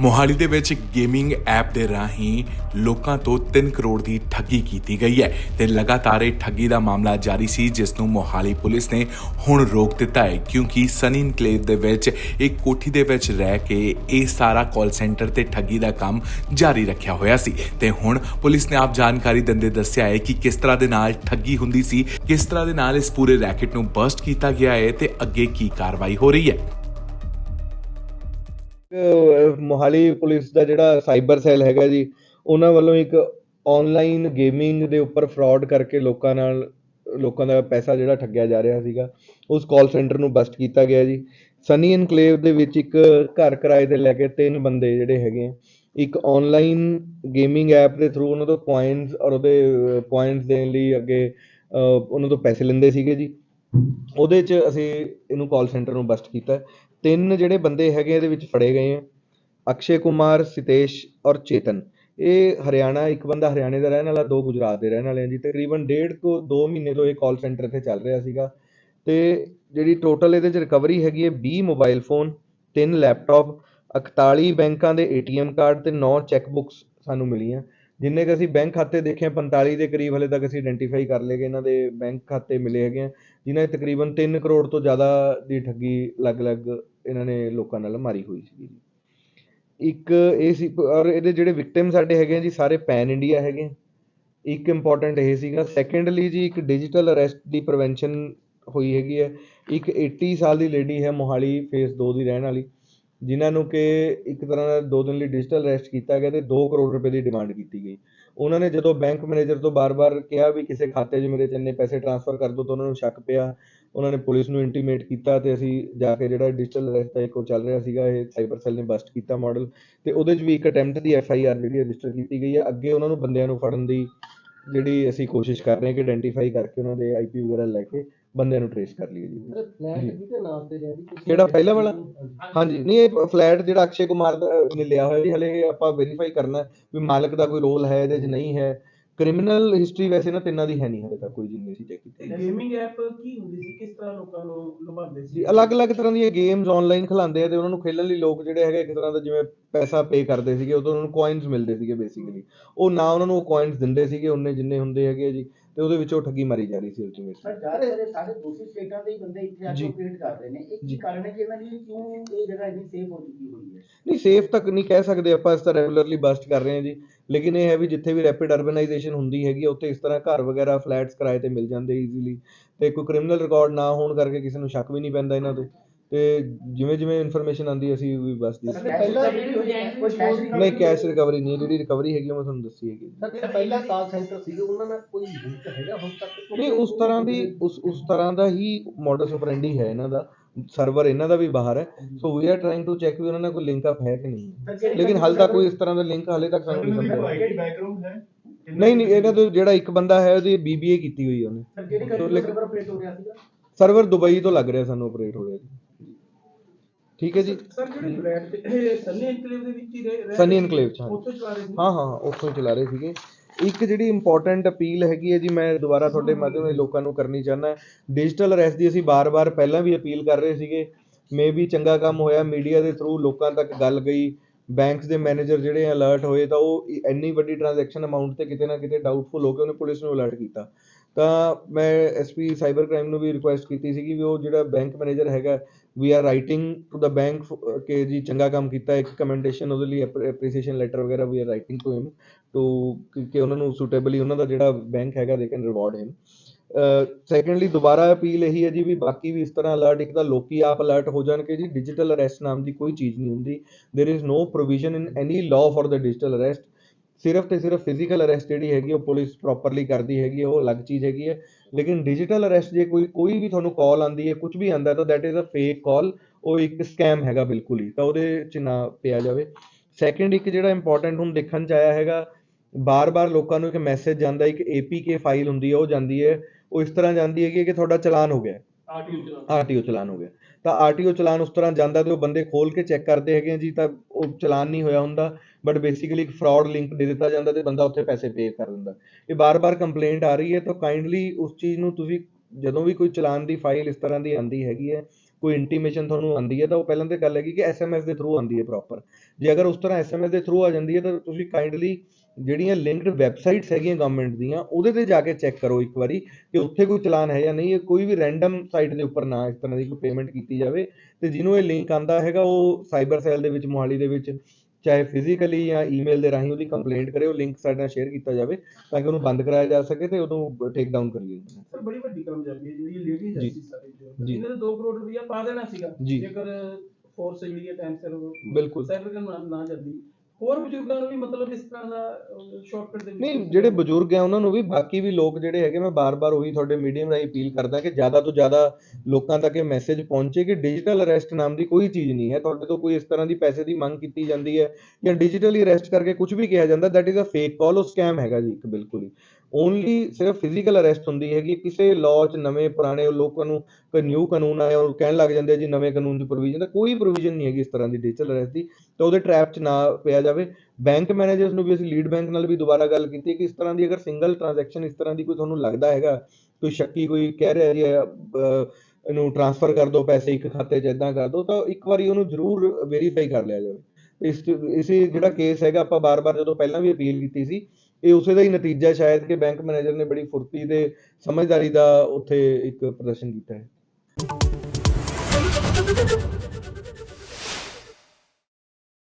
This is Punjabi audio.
ਮੋਹਾਲੀ ਦੇ ਵਿੱਚ ਗੇਮਿੰਗ ਐਪ ਦੇ ਰਾਹੀਂ ਲੋਕਾਂ ਤੋਂ 3 ਕਰੋੜ ਦੀ ਠੱਗੀ ਕੀਤੀ ਗਈ ਹੈ ਤੇ ਲਗਾਤਾਰ ਇਹ ਠੱਗੀ ਦਾ ਮਾਮਲਾ ਜਾਰੀ ਸੀ, ਜਿਸ ਨੂੰ ਮੋਹਾਲੀ ਪੁਲਿਸ ਨੇ ਹੁਣ ਰੋਕ ਦਿੱਤਾ ਹੈ, ਕਿਉਂਕਿ ਸਨੀ ਇਨਕਲੇਵ ਦੇ ਵਿੱਚ, ਇੱਕ ਕੋਠੀ ਦੇ ਵਿੱਚ ਰਹਿ ਕੇ ਇਹ ਸਾਰਾ ਕਾਲ ਸੈਂਟਰ ਤੇ ਠੱਗੀ ਦਾ ਕੰਮ ਜਾਰੀ ਰੱਖਿਆ ਹੋਇਆ ਸੀ। ਤੇ ਹੁਣ ਪੁਲਿਸ ਨੇ ਆਪ ਜਾਣਕਾਰੀ ਦਿੰਦੇ ਦੱਸਿਆ ਹੈ ਕਿ ਕਿਸ ਤਰ੍ਹਾਂ ਦੇ ਨਾਲ ਠੱਗੀ ਹੁੰਦੀ ਸੀ, ਕਿਸ ਤਰ੍ਹਾਂ ਦੇ ਨਾਲ ਇਸ ਪੂਰੇ ਰੈਕਟ ਨੂੰ ਬਸਟ ਕੀਤਾ ਗਿਆ ਹੈ ਤੇ ਅੱਗੇ ਕੀ ਕਾਰਵਾਈ ਹੋ ਰਹੀ ਹੈ। ਮੋਹਾਲੀ ਪੁਲਿਸ ਦਾ ਜਿਹੜਾ ਸਾਈਬਰ ਸੈੱਲ ਹੈਗਾ ਜੀ, ਉਹਨਾਂ ਵੱਲੋਂ ਇੱਕ ਆਨਲਾਈਨ ਗੇਮਿੰਗ ਦੇ ਉੱਪਰ ਫਰਾਡ ਕਰਕੇ ਲੋਕਾਂ ਨਾਲ, ਲੋਕਾਂ ਦਾ ਪੈਸਾ ਜਿਹੜਾ ਠੱਗਿਆ ਜਾ ਰਿਹਾ ਸੀਗਾ, ਉਸ ਕਾਲ ਸੈਂਟਰ ਨੂੰ ਬਸਟ ਕੀਤਾ ਗਿਆ ਜੀ। ਸਨੀ ਇਨਕਲੇਵ ਦੇ ਵਿੱਚ ਇੱਕ ਘਰ ਕਿਰਾਏ ਤੇ ਲੈ ਕੇ ਤਿੰਨ ਬੰਦੇ ਜਿਹੜੇ ਹੈਗੇ ਆ, ਇੱਕ ਆਨਲਾਈਨ ਗੇਮਿੰਗ ਐਪ ਦੇ ਥਰੂ ਉਹਨਾਂ ਤੋਂ ਪੁਆਇੰਟਸ ਔਰ ਉਹਦੇ ਪੁਆਇੰਟਸ ਦੇਣ ਲਈ ਅੱਗੇ ਉਹਨਾਂ ਤੋਂ ਪੈਸੇ ਲੈਂਦੇ ਸੀਗੇ ਜੀ। ਉਹਦੇ 'ਚ ਅਸੀਂ ਇਹਨੂੰ ਕਾਲ ਸੈਂਟਰ ਨੂੰ ਬਸਟ ਕੀਤਾ। ਤਿੰਨ ਜਿਹੜੇ ਬੰਦੇ ਹੈਗੇ ਇਹਦੇ ਵਿੱਚ ਫੜੇ ਗਏ ਹੈ ਅਕਸ਼ੇ ਕੁਮਾਰ, ਸਿਤੇਸ਼ ਔਰ ਚੇਤਨ। ਇਹ ਹਰਿਆਣਾ, ਇੱਕ ਬੰਦਾ ਹਰਿਆਣੇ ਦਾ ਰਹਿਣ ਵਾਲਾ, ਦੋ ਗੁਜਰਾਤ ਦੇ ਰਹਿਣ ਵਾਲੇ ਆ ਜੀ। ਤਕਰੀਬਨ ਡੇਢ ਤੋਂ 2 ਮਹੀਨੇ ਤੋਂ ਇਹ ਕਾਲ ਸੈਂਟਰ ਇੱਥੇ ਚੱਲ ਰਿਹਾ ਸੀਗਾ। ਤੇ ਜਿਹੜੀ ਟੋਟਲ ਇਹਦੇ 'ਚ ਰਿਕਵਰੀ ਹੈਗੀ ਹੈ 20 ਮੋਬਾਈਲ ਫੋਨ ਤਿੰਨ ਲੈਪਟਾਪ 41 ਬੈਂਕਾਂ ਦੇ ਏਟੀਐਮ ਕਾਰਡ ਤੇ 9 ਚੈੱਕ ਬੁੱਕਸ ਸਾਨੂੰ ਮਿਲੀਆਂ। ਜਿੰਨੇ ਕਿ ਅਸੀਂ ਬੈਂਕ ਖਾਤੇ ਦੇਖੇ ਆ, 45 ਦੇ ਕਰੀਬ ਹਲੇ ਤੱਕ ਅਸੀਂ ਆਇਡੈਂਟੀਫਾਈ ਕਰ ਲਏ ਕਿ ਇਹਨਾਂ ਦੇ ਬੈਂਕ ਖਾਤੇ ਮਿਲੇ ਹੈਗੇ ਆ ਜਿਨ੍ਹਾਂ 'ਚ ਤਕਰੀਬਨ 3 ਕਰੋੜ ਤੋਂ ਜ਼ਿਆਦਾ ਦੀ ਠੱਗੀ ਅਲੱਗ-ਅਲੱਗ ਇਹਨਾਂ ਨੇ ਲੋਕਾਂ ਨਾਲ ਮਾਰੀ ਹੋਈ ਸੀ ਜੀ। ਇੱਕ ਇਹ ਸੀ ਔਰ ਇਹਦੇ ਜਿਹੜੇ ਵਿਕਟਿਮ ਸਾਡੇ ਹੈਗੇ ਆ ਜੀ ਸਾਰੇ ਪੈਨ ਇੰਡੀਆ ਹੈਗੇ ਇੱਕ ਇੰਪੋਰਟੈਂਟ ਇਹ ਸੀਗਾ। ਸੈਕੰਡਲੀ ਜੀ ਇੱਕ ਡਿਜੀਟਲ ਅਰੈਸਟ ਦੀ ਪ੍ਰੀਵੈਂਸ਼ਨ ਹੋਈ ਹੈਗੀ ਹੈ ਇੱਕ 80 ਸਾਲ ਦੀ ਲੇਡੀ ਹੈ ਮੋਹਾਲੀ ਫੇਸ 2 ਦੀ ਰਹਿਣ ਵਾਲੀ। ਜਿਨ੍ਹਾਂ ਨੂੰ ਕਿ ਇੱਕ ਤਰ੍ਹਾਂ ਦਾ ਦੋ ਦਿਨ ਲਈ ਡਿਜੀਟਲ ਅਰੈਸਟ ਕੀਤਾ ਗਿਆ ਤੇ 2 ਕਰੋੜ ਰੁਪਏ ਦੀ ਡਿਮਾਂਡ ਕੀਤੀ ਗਈ। ਉਹਨਾਂ ਨੇ ਜਦੋਂ ਬੈਂਕ ਮੈਨੇਜਰ ਤੋਂ ਬਾਰ-ਬਾਰ ਕਿਹਾ ਵੀ ਕਿਸੇ ਖਾਤੇ 'ਚ ਮੇਰੇ ਇੰਨੇ ਪੈਸੇ ਟ੍ਰਾਂਸਫਰ ਕਰ ਦਿਓ ਤਾਂ ਉਹਨਾਂ ਨੂੰ ਸ਼ੱਕ ਪਿਆ। ਉਹਨਾਂ ਨੇ ਪੁਲਿਸ ਨੂੰ ਇੰਟੀਮੇਟ ਕੀਤਾ ਤੇ ਅਸੀਂ ਜਾ ਕੇ ਜਿਹੜਾ ਡਿਜੀਟਲ ਅਰੈਸਟ ਦਾ ਇੱਕ ਉਹ ਚੱਲ ਰਿਹਾ ਸੀਗਾ ਇਹ ਸਾਈਬਰ ਸੈੱਲ ਨੇ ਬਸਟ ਕੀਤਾ ਮਾਡਲ ਤੇ ਉਹਦੇ 'ਚ ਵੀ ਇੱਕ ਅਟੈਂਪਟ ਦੀ ਐਫ ਆਈ ਆਰ ਜਿਹੜੀ ਰਜਿਸਟਰ ਕੀਤੀ ਗਈ ਹੈ। ਅੱਗੇ ਉਹਨਾਂ ਨੂੰ ਬੰਦਿਆਂ ਨੂੰ ਫੜਨ ਦੀ ਜਿਹੜੀ ਅਸੀਂ ਕੋਸ਼ਿਸ਼ ਕਰ ਰਹੇ ਹਾਂ ਕਿ ਆਇਡੈਂਟੀਫਾਈ ਕਰਕੇ ਉਹਨਾਂ ਦੇ ਆਈਪੀ ਵਗੈਰਾ ਲੈ ਕੇ ਬੰਦਿਆਂ ਨੂੰ ਟ੍ਰੇਸ ਕਰ ਲਈਏ ਜੀ। ਕਿਹੜਾ ਪਹਿਲਾ ਵਾਲਾ? ਹਾਂਜੀ, ਨਹੀਂ, ਇਹ ਫਲੈਟ ਜਿਹੜਾ ਅਕਸ਼ੇ ਕੁਮਾਰ ਦਾ ਨੇ ਲਿਆ ਹੋਇਆ ਜੀ, ਹਲੇ ਆਪਾਂ ਵੈਰੀਫਾਈ ਕਰਨਾ ਵੀ ਮਾਲਕ ਦਾ ਕੋਈ ਰੋਲ ਹੈ, ਇਹਦੇ 'ਚ ਨਹੀਂ ਹੈ। ਕ੍ਰਿਮੀਨਲ ਹਿਸਟਰੀ ਵੈਸੇ ਨਾ ਤਿੰਨਾਂ ਦੀ ਹੈ ਨਹੀਂ ਹਲੇ ਤੱਕ ਕੋਈ ਜਿੰਨੀ ਅਸੀਂ ਚੈੱਕ ਕੀਤੀ। ਗੇਮਿੰਗ ਐਪ ਕੀ ਹੁੰਦੀ ਸੀ? ਕਿਸ ਤਰ੍ਹਾਂ ਲੋਕਾਂ ਨੂੰ ਲੁਭਾਉਂਦੇ ਸੀ? ਜੀ ਅਲੱਗ-ਅਲੱਗ ਤਰ੍ਹਾਂ ਦੀਆਂ ਗੇਮਸ ਆਨਲਾਈਨ ਖਿਲਾਉਂਦੇ ਆ ਤੇ ਉਹਨਾਂ ਨੂੰ ਖੇਲਣ ਲਈ ਲੋਕ ਜਿਹੜੇ ਹੈਗੇ ਇੱਕ ਤਰ੍ਹਾਂ ਦਾ ਜਿਵੇਂ ਪੈਸਾ ਪੇ ਕਰਦੇ ਸੀਗੇ ਉਦੋਂ ਉਹਨਾਂ ਨੂੰ ਕੋਇਨਸ ਮਿਲਦੇ ਸੀਗੇ ਬੇਸਿਕਲੀ ਉਹ ਨਾ ਉਹਨਾਂ ਨੂੰ ਉਹ ਕੋਇਨਸ ਦਿੰਦੇ ਸੀਗੇ ਉਹਨੇ ਜਿੰਨੇ ਹੁੰਦੇ ਹੈਗੇ ਜੀ ਤੇ ਉਹਦੇ ਵਿੱਚੋਂ ਠੱਗੀ ਮਾਰੀ ਜਾ ਰਹੀ ਸੀ ਅਲਟੀਮੇਟਲੀ ਸਰ ਜ਼ਿਆਦਾਤਰ ਇਹ ਸਾਰੇ ਦੂਸਰੀ ਸਟੇਟਾਂ ਦੇ ਹੀ ਬੰਦੇ ਇੱਥੇ ਆ ਕੇ ਜੀ। ਆਪਰੇਟ ਕਰ ਰਹੇ ਨੇ। ਇਹ ਜੀ। ਕੀ ਕਾਰਨ ਹੈ ਕਿ ਇਹਨਾਂ ਦੀ ਕਿਉਂ ਇਹ ਜਗ੍ਹਾ ਇੰਨੀ ਸੇਫ ਹੋ ਚੁੱਕੀ ਹੋਈ ਹੈ? ਨਹੀਂ ਸੇਫ ਤੱਕ ਨਹੀਂ ਕਹਿ ਸਕਦੇ ਆਪਾਂ ਇਸ ਤਰ੍ਹਾਂ ਰੈਗੂਲਰਲੀ ਬਸਟ ਕਰ ਰਹੇ ਹਾਂ ਜੀ। ਲੇਕਿਨ ਇਹ ਹੈ ਵੀ ਜਿੱਥੇ ਵੀ ਰੈਪਿਡ ਅਰਬਨਾਈਜੇਸ਼ਨ ਹੁੰਦੀ ਹੈਗੀ ਉੱਥੇ ਇਸ ਤਰ੍ਹਾਂ ਘਰ ਵਗੈਰਾ ਫਲੈਟਸ ਕਿਰਾਏ ਤੇ ਮਿਲ ਜਾਂਦੇ ਈਜ਼ੀਲੀ ਤੇ ਕੋਈ ਕ੍ਰਿਮੀਨਲ ਰਿਕਾਰਡ ਨਾ ਹੋਣ ਕਰਕੇ ਕਿਸੇ ਨੂੰ ਸ਼ੱਕ ਵੀ ਨਹੀਂ ਪੈਂਦਾ ਇਹਨਾਂ ਤੇ ਤੇ ਜਿਵੇਂ ਜਿਵੇਂ ਇਨਫੋਰਮੇਸ਼ਨ ਆਉਂਦੀ ਅਸੀਂ ਵੀ ਬਸ ਦੀ ਨਹੀਂ ਕੈਸ਼ ਰਿਕਵਰੀ ਨਹੀਂ ਜਿਹੜੀ ਰਿਕਵਰੀ ਹੈਗੀ ਉਹ ਮੈਂ ਤੁਹਾਨੂੰ ਦੱਸੀ ਹੈਗੀ ਸਰ ਜਿਹੜਾ ਪਹਿਲਾ ਕਾਲ ਸੈਂਟਰ ਸੀਗਾ ਉਹਨਾਂ ਨਾਲ ਕੋਈ ਲਿੰਕ ਹੈਗਾ ਹੁਣ ਤੱਕ? ਨਹੀਂ ਉਸ ਤਰ੍ਹਾਂ ਦੀ ਉਸ ਉਸ ਤਰ੍ਹਾਂ ਦਾ ਹੀ ਮੋਡਸ ਆਪਰੈਂਡੀ ਹੈ ਇਹਨਾਂ ਦਾ। ਸਰਵਰ ਇਹਨਾਂ ਦਾ ਵੀ ਬਾਹਰ ਹੈ। So we are trying to check ਵੀ ਉਹਨਾਂ ਨਾਲ ਕੋਈ ਲਿੰਕ ਅਪ ਹੈ ਕਿ ਨਹੀਂ। ਲੇਕਿਨ ਹਾਲ ਤੱਕ ਕੋਈ ਇਸ ਤਰ੍ਹਾਂ ਦਾ ਲਿੰਕ ਹਾਲੇ ਤੱਕ ਸਾਨੂੰ ਨਹੀਂ ਸਮਝ ਨਹੀਂ ਨਹੀਂ ਇਹਨਾਂ ਤੋਂ ਜਿਹੜਾ ਇੱਕ ਬੰਦਾ ਹੈ ਉਹਦੀ ਬੀਬੀਏ ਕੀਤੀ ਹੋਈ ਹੈ ਉਹਨੇ। ਸਰ ਜਿਹੜੀ ਸੋ ਕੰਟਰੀ ਲੇਕਿਨ- ਸਰਵਰ ਆਪਰੇਟ ਹੋ ਰਿਹਾ ਸੀਗਾ? ਸਰਵਰ ਦੁਬਈ ਤੋਂ ਲੱਗ ਰਿਹਾ ਸਾਨੂੰ ਆਪਰੇਟ ਹੋ ਰਿਹਾ ਜੀ। ਠੀਕ ਹੈ ਜੀ? ਸਰ ਜਿਹੜੇ ਇਹ ਸਨੀ ਐਨਕਲੇਵ ਦੇ ਵਿੱਚ ਹੀ ਰਹਿ ਰਹੇ ਸਨੀ ਐਨਕਲੇਵ ਚ ਹਾਂ ਹਾਂ ਹਾਂ ਹਾਂ, ਉੱਥੋਂ ਹੀ ਚਲਾ ਰਹੇ ਸੀਗੇ। ਇੱਕ ਜਿਹੜੀ ਇੰਪੋਰਟੈਂਟ ਅਪੀਲ ਹੈਗੀ ਹੈ ਜੀ, ਮੈਂ ਦੁਬਾਰਾ ਤੁਹਾਡੇ ਮਾਧਿਅਮ ਦੇ ਲੋਕਾਂ ਨੂੰ ਕਰਨੀ ਚਾਹੁੰਦਾ ਡਿਜੀਟਲ ਅਰੈਸਟ ਦੀ ਅਸੀਂ ਬਾਰ-ਬਾਰ ਪਹਿਲਾਂ ਵੀ ਅਪੀਲ ਕਰ ਰਹੇ ਸੀਗੇ। ਮੇ ਵੀ ਚੰਗਾ ਕੰਮ ਹੋਇਆ ਮੀਡੀਆ ਦੇ ਥਰੂ ਲੋਕਾਂ ਤੱਕ ਗੱਲ ਗਈ। ਬੈਂਕਸ ਦੇ ਮੈਨੇਜਰ ਜਿਹੜੇ ਅਲਰਟ ਹੋਏ ਤਾਂ ਉਹ ਇੰਨੀ ਵੱਡੀ ਟ੍ਰਾਂਜੈਕਸ਼ਨ ਅਮਾਉਂਟ ਤੇ ਕਿਤੇ ਨਾ ਕਿਤੇ ਡਾਊਟਫੁਲ ਹੋ ਕੇ ਉਹਨੇ ਪੁਲਿਸ ਨੂੰ ਅਲਰਟ ਕੀਤਾ। ਤਾਂ ਮੈਂ ਐਸਪੀ ਸਾਈਬਰ ਕ੍ਰਾਈਮ ਨੂੰ ਵੀ ਰਿਕੁਐਸਟ ਕੀਤੀ ਸੀਗੀ ਵੀ ਉਹ ਜਿਹੜਾ ਬੈਂਕ ਮੈਨੇਜਰ ਹੈਗਾ ਵੀ ਆਰ ਰਾਈਟਿੰਗ ਟੂ ਦਾ ਬੈਂਕ ਕਿ ਜੀ ਚੰਗਾ ਕੰਮ ਕੀਤਾ, ਇੱਕ ਕਮੈਂਡੇਸ਼ਨ ਉਹਦੇ ਲਈ ਐਪਰੀਸੀਏਸ਼ਨ ਲੈਟਰ ਵਗੈਰਾ we are writing to him too ਕਿ ਉਹਨਾਂ ਨੂੰ ਸੁਟੇਬਲੀ ਉਹਨਾਂ ਦਾ ਜਿਹੜਾ ਬੈਂਕ ਹੈਗਾ they can reward him secondly ਦੁਬਾਰਾ ਅਪੀਲ ਇਹੀ ਹੈ ਜੀ ਵੀ ਬਾਕੀ ਵੀ ਇਸ ਤਰ੍ਹਾਂ ਅਲਰਟ ਇੱਕ ਤਾਂ ਲੋਕੀ ਆਪ ਅਲਰਟ ਹੋ ਜਾਣ ਕਿ ਜੀ ਡਿਜੀਟਲ ਅਰੈਸਟ ਨਾਮ ਦੀ ਕੋਈ ਚੀਜ਼ ਨਹੀਂ ਹੁੰਦੀ। There is no provision in any law for the digital arrest ਸਿਰਫ ਤੇ ਸਿਰਫ ਫਿਜ਼ੀਕਲ ਅਰੈਸਟ ਜਿਹੜੀ ਹੈਗੀ, ਉਹ ਪੁਲਿਸ ਪ੍ਰੋਪਰਲੀ ਕਰਦੀ ਹੈਗੀ, ਉਹ ਅਲੱਗ ਚੀਜ਼ ਹੈਗੀ ਹੈ। ਲੇਕਿਨ ਡਿਜੀਟਲ ਅਰੈਸਟ ਜੇ ਕੋਈ ਕੋਈ ਵੀ ਤੁਹਾਨੂੰ ਕਾਲ ਆਂਦੀ ਹੈ ਕੁਝ ਵੀ ਆਂਦਾ ਤਾਂ that is a fake call ਉਹ ਇੱਕ ਸਕੈਮ ਹੈਗਾ ਬਿਲਕੁਲ ਹੀ, ਤਾਂ ਉਹਦੇ ਚ ਨਾ ਪਿਆ ਜਾਵੇ। ਸੈਕੰਡ ਇੱਕ ਜਿਹੜਾ ਇੰਪੋਰਟੈਂਟ ਹੁਣ ਦੇਖਣ ਚ ਆਇਆ ਹੈਗਾ, ਬਾਰ-ਬਾਰ ਲੋਕਾਂ ਨੂੰ ਇੱਕ ਮੈਸੇਜ ਜਾਂਦਾ, ਇੱਕ APK ਫਾਈਲ ਹੁੰਦੀ ਹੈ, ਉਹ ਜਾਂਦੀ ਹੈ। ਉਹ ਇਸ ਤਰ੍ਹਾਂ ਜਾਂਦੀ ਹੈ ਕਿ ਤੁਹਾਡਾ ਚਲਾਨ ਹੋ ਗਿਆ। ਆਰਟੀਓ ਚਲਾ ਆਰਟੀਓ ਚਲਾਨ ਹੋ ਗਿਆ। ਤਾਂ ਆਰਟੀਓ ਚਲਾਨ ਉਸ ਤਰ੍ਹਾਂ ਜਾਂਦਾ ਤੇ ਉਹ ਬੰਦੇ ਖੋਲ ਕੇ ਚੈੱਕ ਕਰਦੇ ਹੈਗੇ ਜੀ ਤਾਂ ਉਹ ਚਲਾਨ ਨਹੀਂ ਹੋਇਆ ਹੁੰਦਾ। ਬਟ ਬੇਸਿਕਲੀ ਇੱਕ ਫਰਾਡ ਲਿੰਕ ਦੇ ਦਿੱਤਾ ਜਾਂਦਾ ਤੇ ਬੰਦਾ ਉੱਥੇ ਪੈਸੇ ਪੇ ਕਰ ਦਿੰਦਾ। ਇਹ ਬਾਰ-ਬਾਰ ਕੰਪਲੇਂਟ ਆ ਰਹੀ ਹੈ ਤਾਂ ਕਾਈਂਡਲੀ ਉਸ ਚੀਜ਼ ਨੂੰ ਤੁਸੀਂ ਜਦੋਂ ਵੀ ਕੋਈ ਚਲਾਨ ਦੀ ਫਾਈਲ ਇਸ ਤਰ੍ਹਾਂ ਦੀ ਆਂਦੀ ਹੈਗੀ ਹੈ ਕੋਈ ਇੰਟੀਮੇਸ਼ਨ ਤੁਹਾਨੂੰ ਆਉਂਦੀ ਹੈ ਤਾਂ ਉਹ ਪਹਿਲਾਂ ਤੇ ਗੱਲ ਹੈਗੀ ਕਿ ਐਸਐਮਐਸ ਦੇ ਥਰੂ ਆਉਂਦੀ ਹੈ ਪ੍ਰੋਪਰ ਜੇ ਅਗਰ ਉਸ ਤਰ੍ਹਾਂ ਐਸਐਮਐਸ ਦੇ ਥਰੂ ਆ ਜਾਂਦੀ ਹੈ ਤਾਂ ਤੁਸੀਂ ਕਾਈਂਡਲੀ ਜਿਹੜੀਆਂ ਲਿੰਕਡ ਵੈਬਸਾਈਟਸ ਹੈਗੀਆਂ ਗਵਰਨਮੈਂਟ ਦੀਆਂ ਉਹਦੇ ਤੇ ਜਾ ਕੇ ਚੈੱਕ ਕਰੋ ਇੱਕ ਵਾਰੀ ਕਿ ਉੱਥੇ ਕੋਈ ਚਲਾਨ ਹੈ ਜਾਂ ਨਹੀਂ ਇਹ ਕੋਈ ਵੀ ਰੈਂਡਮ ਸਾਈਟ ਦੇ ਉੱਪਰ ਨਾ ਇਸ ਤਰ੍ਹਾਂ ਦੀ ਕੋਈ ਪੇਮੈਂਟ ਕੀਤੀ ਜਾਵੇ ਤੇ ਜਿਹਨੂੰ ਇਹ ਲਿੰਕ ਆਂਦਾ ਹੈਗਾ ਉਹ ਸਾਈਬਰ ਸੈੱਲ ਦੇ ਵਿੱਚ ਮੋਹਾਲੀ ਦੇ ਵਿੱਚ ਚਾਹੇ ਫਿਜ਼ੀਕਲੀ ਜਾਂ ਈਮੇਲ ਦੇ ਰਾਹੀਂ ਉਹਦੀ ਕੰਪਲੇਂਟ ਕਰੇ ਉਹ ਲਿੰਕ ਸਾਡੇ ਨਾਲ ਸ਼ੇਅਰ ਕੀਤਾ ਜਾਵੇ ਤਾਂ ਕਿ ਉਹਨੂੰ ਬੰਦ ਕਰਾਇਆ ਜਾ ਸਕੇ ਤੇ ਉਹਨੂੰ ਟੇਕ ਡਾਊਨ ਕਰੀਏ ਸਰ ਬੜੀ ਵੱਡੀ ਕਾਮਯਾਬੀ ਹੈ ਜਿਹੜੀ ਲੇਡੀ। ਜਸਟਿਸ ਸਾਡੀ ਜੋ। ਇਹਨਾਂ ਨੇ 2 ਕਰੋੜ ਰੁਪਇਆ ਪਾ ਦੇਣਾ ਸੀਗਾ। ਜੇਕਰ ਫੋਰਸ ਜਿਹੜੀ ਹੈ ਟਾਈਮ ਸਿਰ ਬਿਲਕੁਲ ਸੈਟਲ ਨਾ ਜਾਂਦੀ ਹੋਰ ਬਜ਼ੁਰਗਾਂ ਨੂੰ ਵੀ ਮਤਲਬ ਇਸ ਤਰ੍ਹਾਂ ਦਾ ਸ਼ਾਰਟਕਟ ਦੇ ਨਹੀਂ, ਜਿਹੜੇ ਬਜ਼ੁਰਗ ਆ ਉਹਨਾਂ ਨੂੰ ਵੀ ਬਾਕੀ ਵੀ ਲੋਕ ਜਿਹੜੇ ਹੈਗੇ, ਮੈਂ ਬਾਰ-ਬਾਰ ਉਹੀ ਤੁਹਾਡੇ ਮੀਡੀਅਮ ਰਾਹੀਂ ਅਪੀਲ ਕਰਦਾ ਕਿ ਜ਼ਿਆਦਾ ਤੋਂ ਜ਼ਿਆਦਾ ਲੋਕਾਂ ਤੱਕ ਇਹ ਮੈਸੇਜ ਪਹੁੰਚੇ ਕਿ ਡਿਜੀਟਲ ਅਰੈਸਟ ਨਾਮ ਦੀ ਕੋਈ ਚੀਜ਼ ਨਹੀਂ ਹੈ। ਤੁਹਾਡੇ ਤੋਂ ਕੋਈ ਇਸ ਤਰ੍ਹਾਂ ਦੀ ਪੈਸੇ ਦੀ ਮੰਗ ਕੀਤੀ ਜਾਂਦੀ ਹੈ ਜਾਂ ਡਿਜੀਟਲੀ ਅਰੈਸਟ ਕਰਕੇ ਕੁਝ ਵੀ ਕਿਹਾ ਜਾਂਦਾ that is a fake call ਉਹ ਸਕੈਮ ਹੈਗਾ ਜੀ, ਇੱਕ ਬਿਲਕੁਲ ਹੀ। ਓਨਲੀ ਸਿਰਫ ਫਿਜ਼ੀਕਲ ਅਰੈਸਟ ਹੁੰਦੀ ਹੈਗੀ, ਕਿਸੇ ਲਾਅ 'ਚ ਨਵੇਂ ਪੁਰਾਣੇ ਲੋਕਾਂ ਨੂੰ, ਕੋਈ ਨਿਊ ਕਾਨੂੰਨ ਆਇਆ, ਉਹ ਕਹਿਣ ਲੱਗ ਜਾਂਦੇ ਆ ਜੀ ਨਵੇਂ ਕਾਨੂੰਨ ਦੀ ਪ੍ਰੋਵੀਜ਼ਨ ਤਾਂ ਕੋਈ ਪ੍ਰੋਵੀਜ਼ਨ ਨਹੀਂ ਹੈਗੀ ਇਸ ਤਰ੍ਹਾਂ ਦੀ ਡਿਜੀਟਲ ਅਰੈਸਟ ਦੀ, ਤਾਂ ਉਹਦੇ ਟ੍ਰੈਪ 'ਚ ਨਾ ਪਿਆ ਜਾਵੇ। ਬੈਂਕ ਮੈਨੇਜਰਸ ਨੂੰ ਵੀ ਅਸੀਂ ਲੀਡ ਬੈਂਕ ਨਾਲ ਵੀ ਦੁਬਾਰਾ ਗੱਲ ਕੀਤੀ ਕਿ ਇਸ ਤਰ੍ਹਾਂ ਦੀ ਅਗਰ ਸਿੰਗਲ ਟ੍ਰਾਂਜੈਕਸ਼ਨ ਇਸ ਤਰ੍ਹਾਂ ਦੀ ਕੋਈ ਤੁਹਾਨੂੰ ਲੱਗਦਾ ਹੈਗਾ, ਕੋਈ ਸ਼ੱਕੀ ਕੋਈ ਕਹਿ ਰਿਹਾ ਜੀ ਇਹਨੂੰ ਟ੍ਰਾਂਸਫਰ ਕਰ ਦਿਓ ਪੈਸੇ ਇੱਕ ਖਾਤੇ 'ਚ ਇਦਾਂ ਕਰ ਦਿਓ, ਤਾਂ ਇੱਕ ਵਾਰੀ ਉਹਨੂੰ ਜ਼ਰੂਰ ਵੈਰੀਫਾਈ ਕਰ ਲਿਆ ਜਾਵੇ। ਇਸ ਇਸੇ ਜਿਹੜਾ ਕੇਸ ਹੈਗਾ, ਆਪਾਂ ਬਾਰ-ਬਾਰ ਜਦੋਂ ਪਹਿਲਾਂ ਵੀ ਅਪੀਲ ਕੀਤੀ ਸੀ, ਇਹ ਉਸੇ ਦਾ ਹੀ ਨਤੀਜਾ ਸ਼ਾਇਦ ਕਿ ਬੈਂਕ ਮੈਨੇਜਰ ਨੇ ਬੜੀ ਫੁਰਤੀ ਤੇ ਸਮਝਦਾਰੀ ਦਾ ਉੱਥੇ ਇੱਕ ਪ੍ਰਦਰਸ਼ਨ ਕੀਤਾ ਹੈ।